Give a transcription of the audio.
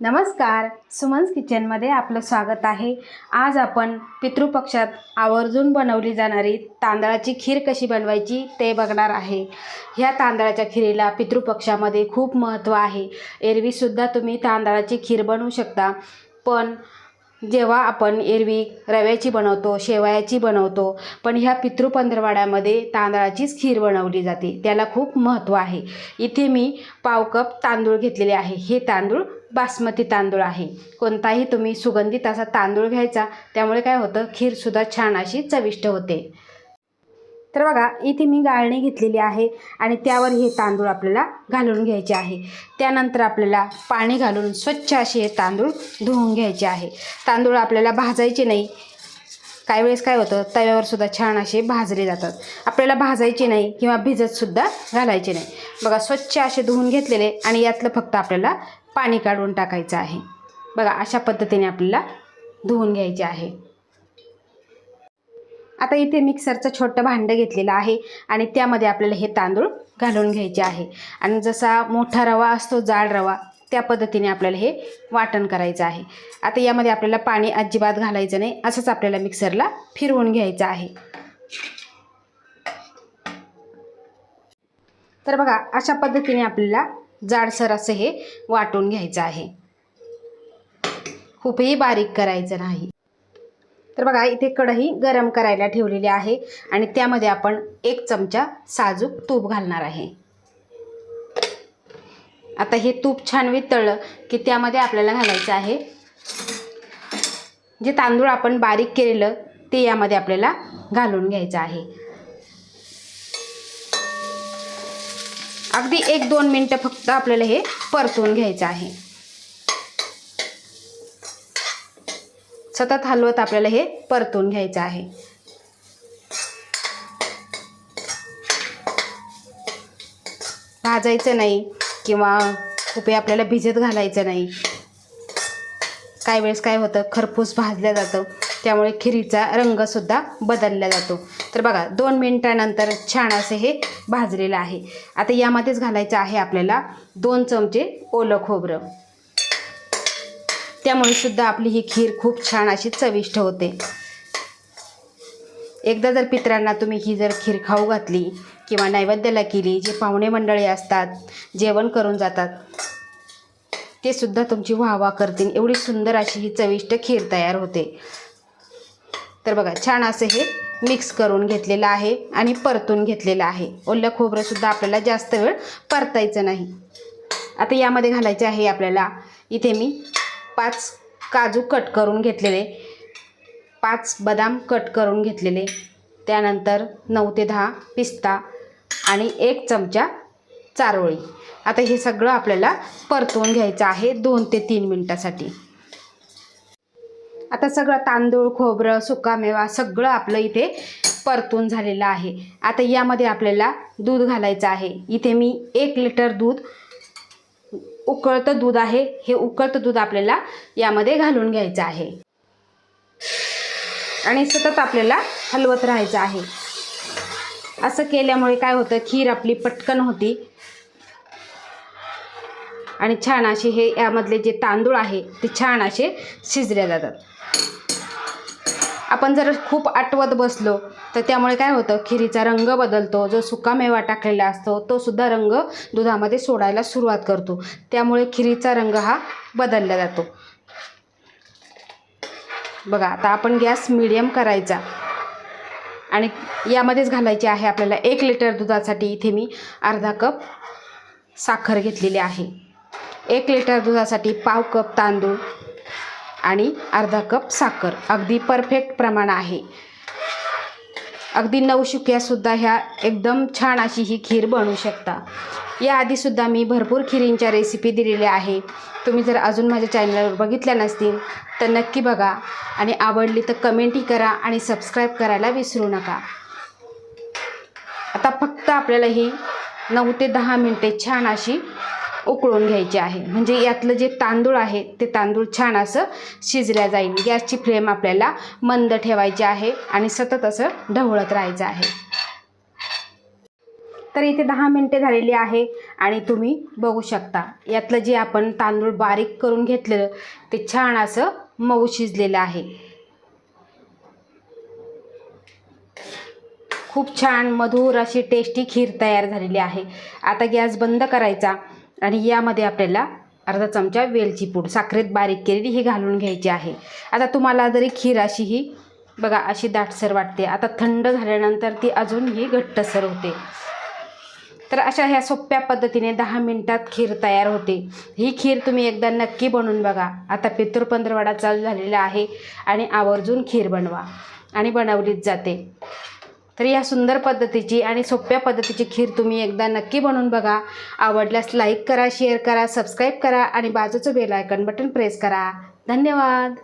नमस्कार. सुमन्स किचनमध्ये आपलं स्वागत आहे. आज आपण पितृपक्षात आवर्जून बनवली जाणारी तांदळाची खीर कशी बनवायची ते बघणार आहे. ह्या तांदळाच्या खिरीला पितृपक्षामध्ये खूप महत्त्व आहे. एरवीसुद्धा तुम्ही तांदळाची खीर बनवू शकता. पण जेव्हा आपण एरवी रव्याची बनवतो शेवयाची बनवतो पण ह्या पितृपंधरवाड्यामध्ये तांदळाचीच खीर बनवली जाते. त्याला खूप महत्त्व आहे. इथे मी पाव कप तांदूळ घेतलेले आहे. हे तांदूळ बासमती तांदूळ आहे. कोणताही तुम्ही सुगंधित असा तांदूळ घ्यायचा त्यामुळे काय होतं खीरसुद्धा छान अशी चविष्ट होते. तर बघा इथे मी गाळणी घेतलेली आहे आणि त्यावर हे तांदूळ आपल्याला घालून घ्यायचे आहे. त्यानंतर आपल्याला पाणी घालून स्वच्छ असे हे तांदूळ धुवून घ्यायचे आहे. तांदूळ आपल्याला भाजायचे नाही. काही वेळेस काय होतं तव्यावर सुद्धा छान असे भाजले जातात. आपल्याला भाजायचे नाही किंवा भिजतसुद्धा घालायचे नाही. बघा स्वच्छ असे धुवून घेतलेले आणि यातलं फक्त आपल्याला पाणी काढून टाकायचं आहे. बघा अशा पद्धतीने आपल्याला धुवून घ्यायचे आहे. आता इथे मिक्सरचं छोटं भांडं घेतलेलं आहे आणि त्यामध्ये आपल्याला हे तांदूळ घालून घ्यायचे आहे. आणि जसा मोठा रवा असतो जाड रवा त्या पद्धतीने आपल्याला हे वाटण करायचं आहे. आता यामध्ये आपल्याला पाणी अजिबात घालायचं नाही असंच आपल्याला मिक्सरला फिरवून घ्यायचं आहे. तर बघा अशा पद्धतीने आपल्याला जाडसर असं हे वाटून घ्यायचं आहे. खूपही बारीक करायचं नाही. तर बघा इथे कढई गरम करायला ठेवलेली आहे आणि त्यामध्ये आपण एक चमचा साजूक तूप घालणार आहे. आता हे तूप छान वितळलं की त्यामध्ये आपल्याला घालायचं आहे. जे तांदूळ आपण बारीक केलेलं ते यामध्ये आपल्याला घालून घ्यायचं आहे. अगदी एक दोन मिनटं फक्त आपल्याला हे परतून घ्यायचं आहे. सतत हलवत आपल्याला हे परतून घ्यायचं आहे. भाजायचं नाही किंवा खूप आपल्याला भिजत घालायचं नाही. काही वेळेस काय होतं खरपूस भाजलं जातं. त्यामुळे खिरीचा रंगसुद्धा बदलला जातो. तर बघा दोन मिनटानंतर छान असे हे भाजलेलं आहे. आता यामध्येच घालायचं आहे आपल्याला दोन चमचे ओलं खोबरं. त्यामुळे सुद्धा आपली ही खीर खूप छान अशी चविष्ट होते. एकदा जर पित्रांना तुम्ही ही जर खीर खाऊ घातली किंवा नैवेद्याला केली जे पाहुणे मंडळी असतात जेवण करून जातात ते सुद्धा तुमची वाहवा करतील. एवढी सुंदर अशी ही चविष्ट खीर तयार होते. तर बघा छान असं हे मिक्स करून घेतलेलं आहे आणि परतून घेतलेलं आहे. ओलं खोबरंसुद्धा आपल्याला जास्त वेळ परतायचं नाही. आता यामध्ये घालायचे आहे आपल्याला इथे मी पाच काजू कट करून घेतलेले. पाच बदाम कट करून घेतलेले. त्यानंतर नऊ ते दहा पिस्ता आणि एक चमचा चारोळी. आता हे सगळं आपल्याला परतवून घ्यायचं आहे दोन ते तीन मिनटासाठी. आता सगळं तांदूळ खोबरं सुकामेवा सगळं आपलं इथे परतून झालेलं आहे. आता यामध्ये आपल्याला दूध घालायचं आहे. इथे मी एक लिटर दूध उकळतं दूध आहे. हे उकळतं दूध आपल्याला यामध्ये घालून घ्यायचं आहे. आणि सतत आपल्याला हलवत राहायचं आहे. असं केल्यामुळे काय होतं खीर आपली पटकन होती. आणि छान असे हे यामधले जे तांदूळ आहे ते छान असे शिजले जातात. आपण जर खूप आटवत बसलो तर त्यामुळे काय होतं? खिरीचा रंग बदलतो. जो सुकामेवा टाकलेला असतो तो सुद्धा रंग दुधामध्ये सोडायला सुरुवात करतो. त्यामुळे खिरीचा रंग हा बदलला जातो. बघा आता आपण गॅस मिडियम करायचा. आणि यामध्येच घालायची आहे आपल्याला एक लिटर दुधासाठी इथे मी अर्धा कप साखर घेतलेली आहे. एक लिटर दुधासाठी पाव कप तांदूळ आणि अर्धा कप साखर. अगदी परफेक्ट प्रमाण आहे. अगदी नवशुक्यासुद्धा ह्या एकदम छान अशी ही खीर बनवू शकता. याआधीसुद्धा मी भरपूर खिरींच्या रेसिपी दिलेल्या आहे. तुम्ही जर अजून माझ्या चॅनलवर बघितल्या नसतील तर नक्की बघा आणि आवडली तर कमेंटही करा आणि सबस्क्राईब करायला विसरू नका. आता फक्त आपल्याला ही नऊ ते दहा मिनटे छान अशी उकळून घ्यायचे आहे. म्हणजे यातलं जे तांदूळ आहे ते तांदूळ छान असं शिजल्या जाईल. गॅसची फ्लेम आपल्याला मंद ठेवायची आहे आणि सतत असं ढवळत राहायचं आहे. तर तर इथे दहा मिनटे झालेली आहे आणि तुम्ही बघू शकता. यातलं जे आपण तांदूळ बारीक करून घेतलेलं ते छान असं मऊ शिजलेलं आहे. खूप छान मधुर अशी टेस्टी खीर तयार झालेली आहे. आता गॅस बंद करायचा. आणि यामध्ये आपल्याला अर्धा चमचा वेलची पूड साखरेत बारीक केलेली ही घालून घ्यायची आहे. आता तुम्हाला जरी खीर अशी ही बघा अशी दाटसर वाटते. आता थंड झाल्यानंतर ती अजून ही घट्टसर होते. तर अशा ह्या सोप्या पद्धतीने दहा मिनटात खीर तयार होते. ही खीर तुम्ही एकदा नक्की बनवून बघा. आता पितृपंधरवाडा चालू झालेला आहे आणि आवर्जून खीर बनवा. आणि बनवलीच जाते. तर या सुंदर पद्धतीची आणि सोप्या पद्धतीची खीर तुम्ही एकदा नक्की बनवून बघा. आवडल्यास लाईक करा शेअर करा सबस्क्राईब करा आणि बाजूचं बेल आयकन बटन प्रेस करा. धन्यवाद.